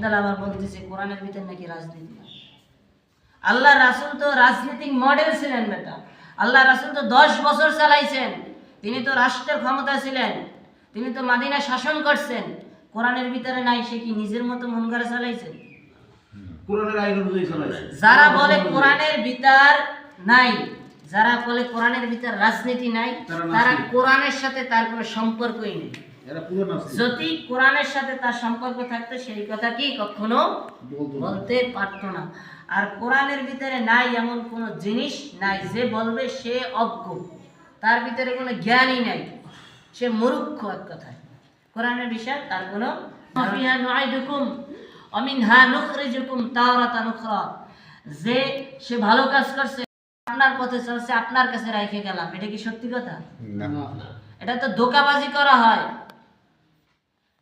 তাহলে আবার বলতেছে কোরআনের ভিতর নাকি রাজনীতি আল্লাহ রাসুল তো রাজনৈতিক মডেল ছিলেন বেটা। আল্লাহ রাসুল তো দশ বছর চালাইছেন। তিনি তো রাষ্ট্রের ক্ষমতা ছিলেন। তিনি তো মাদিনা শাসন করছেন। কোরআনের ভিতরে নাই সে কি নিজের মতো মন করে চালাইছেন? যারা বলে কোরআনের ভিতর নাই যারা বলে কোরআনের ভিতর রাজনীতি নাই তারা কোরআনের সাথে তার কোনো সম্পর্কই নেই। যদি কোরআনের সাথে তার সম্পর্ক থাকতো সেই কথা কি কখনো বলতে পারতো না। আর কোরআনের ভিতরে নাই এমন কোনো জিনিস নাই যে বলবে সে অজ্ঞ। তার ভিতরে কোনো জ্ঞানই নাই। সে মূর্খ এক কথায়। কোরআনের বিষয় তার কোনো যে সে ভালো কাজ করছে আপনার পথে চলছে আপনার কাছে রেখে গেলাম। এটা কি সত্যি কথা? এটা তো ধোকাবাজি করা হয়।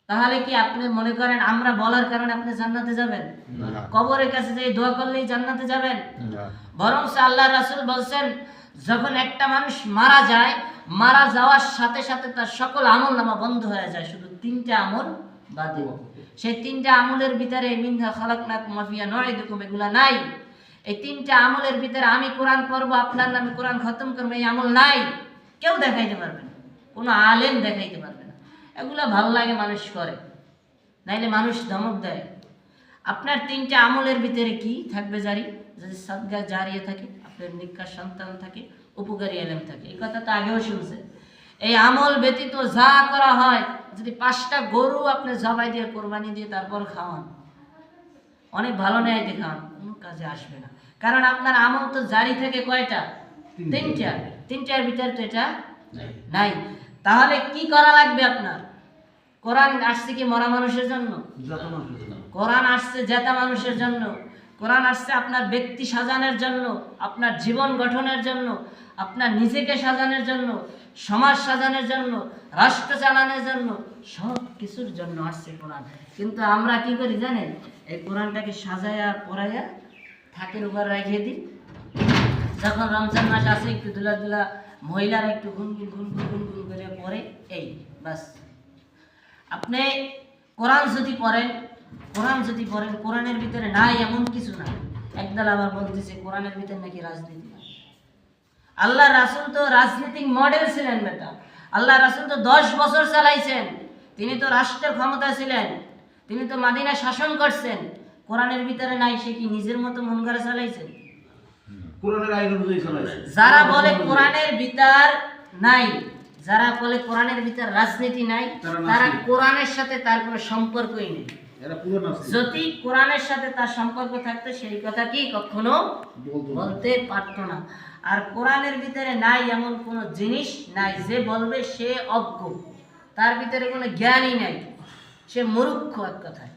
তাহলে কি আপনি মনে করেন আমরা বলার কারণে আপনি জান্নাতে যাবেন? কবরের কাছে যে দোয়া করলেই জান্নাতে যাবেন? বরং আল্লাহ রাসুল বলছেন যখন একটা মানুষ মারা যায় মারা যাওয়ার সাথে সাথে তার সকল আমল নামা বন্ধ হয়ে যায় শুধু তিনটা আমল বাদে। সেই তিনটা আমলের ভিতরে মিনহা খালাকনাক মাফিয়া নয় দেখুম এগুলা নাই। এই তিনটা আমলের ভিতরে আমি কোরআন পড়ব আপনার নামে কোরআন খতম করব এই আমল নাই। কেউ দেখাইতে পারবে না। কোনো আলেম দেখাইতে পারবে এগুলা ভালো লাগে মানুষ করে। নাইলে মানুষ ধমক দেয়। আপনার তিনটা আমলের ভিতরে কি থাকবে জারি? যদি সদগা জারিয়ে থাকে আপনার নিকার সন্তান থাকে উপকারী এলেম থাকে। এই কথা তো আগেও শুনছে। এই আমল ব্যতীত যা করা হয় যদি পাঁচটা গরু আপনি জবাই দিয়ে কোরবানি দিয়ে তারপর খাওয়ান অনেক ভালো নেয় দেখান কোনো কাজে আসবে না। কারণ আপনার আমল তো জারি থাকে কয়টা? তিনটা। তিনটার ভিতরে তো এটা নাই। তাহলে কি করা লাগবে আপনার? কোরআন আসছে কি মরা মানুষের জন্য। কোরআন আসছে জেতা মানুষের জন্য। কোরআন আসছে আপনার ব্যক্তি সাজানোর জন্য আপনার জীবন গঠনের জন্য আপনার নিজেকে সাজানোর জন্য সমাজ সাজানোর জন্য রাষ্ট্র চালানোর জন্য সব কিছুর জন্য আসছে কোরআন। কিন্তু আমরা কি করি জানেন? এই কোরআনটাকে সাজায়া পড়াইয়া থাকের উপর রেখে দিই। যখন রমজান মাস আসে একটু দুলা দুলা মহিলারা একটু গুনগুন গুনগুন গুনগুন করে পড়ে, এই, বাস। আপনি কোরআন যদি পড়েন, কোরআন যদি পড়েন, কোরআনের ভিতরে নাই এমন কিছু না। একদল আবার বলতেছে, কোরআনের ভিতরে নাকি রাজনীতি আল্লাহ রাসুল তো রাজনৈতিক মডেল ছিলেন বেটা। আল্লাহ রাসুল তো দশ বছর চালাইছেন। তিনি তো রাষ্ট্রের ক্ষমতা ছিলেন। তিনি তো মাদিনা শাসন করছেন। কোরআনের ভিতরে নাই, সে কি নিজের মতো মন করে চালাইছেন? কোরআনের আইন অনুযায়ী যারা বলে কোরআনের ভিতর নাই যারা বলে কোরআনের ভিতর রাজনীতি নাই তারা কোরআনের সাথে তার কোনো সম্পর্কই নেই। যদি কোরআনের সাথে তার সম্পর্ক থাকতো সেই কথা কি কখনো বলতে পারতো না। আর কোরআনের ভিতরে নাই এমন কোনো জিনিস নাই যে বলবে সে অজ্ঞ। তার ভিতরে কোনো জ্ঞানই নাই। সে মূর্খ এক কথায়।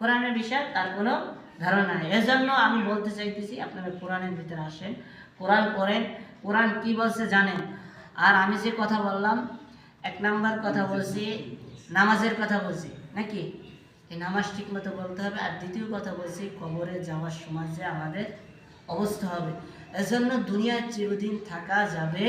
কোরআনের বিষয় তার কোনো ধারণা নেই। এজন্য আমি বলতে চাইতেছি, আপনারা কোরআনের ভিতরে আসেন। কোরআন পড়েন। কোরআন কি বলছে জানেন? আর আমি যে কথা বললাম, এক নাম্বার কথা বলছি, নামাজের কথা বলছি, নাকি? এই নামাজ ঠিক মতো বলতে হবে। আর দ্বিতীয় কথা বলছি, কবরে যাওয়ার সময় যে আমাদের অবস্থা হবে। এজন্য দুনিয়ার চিরদিন থাকা যাবে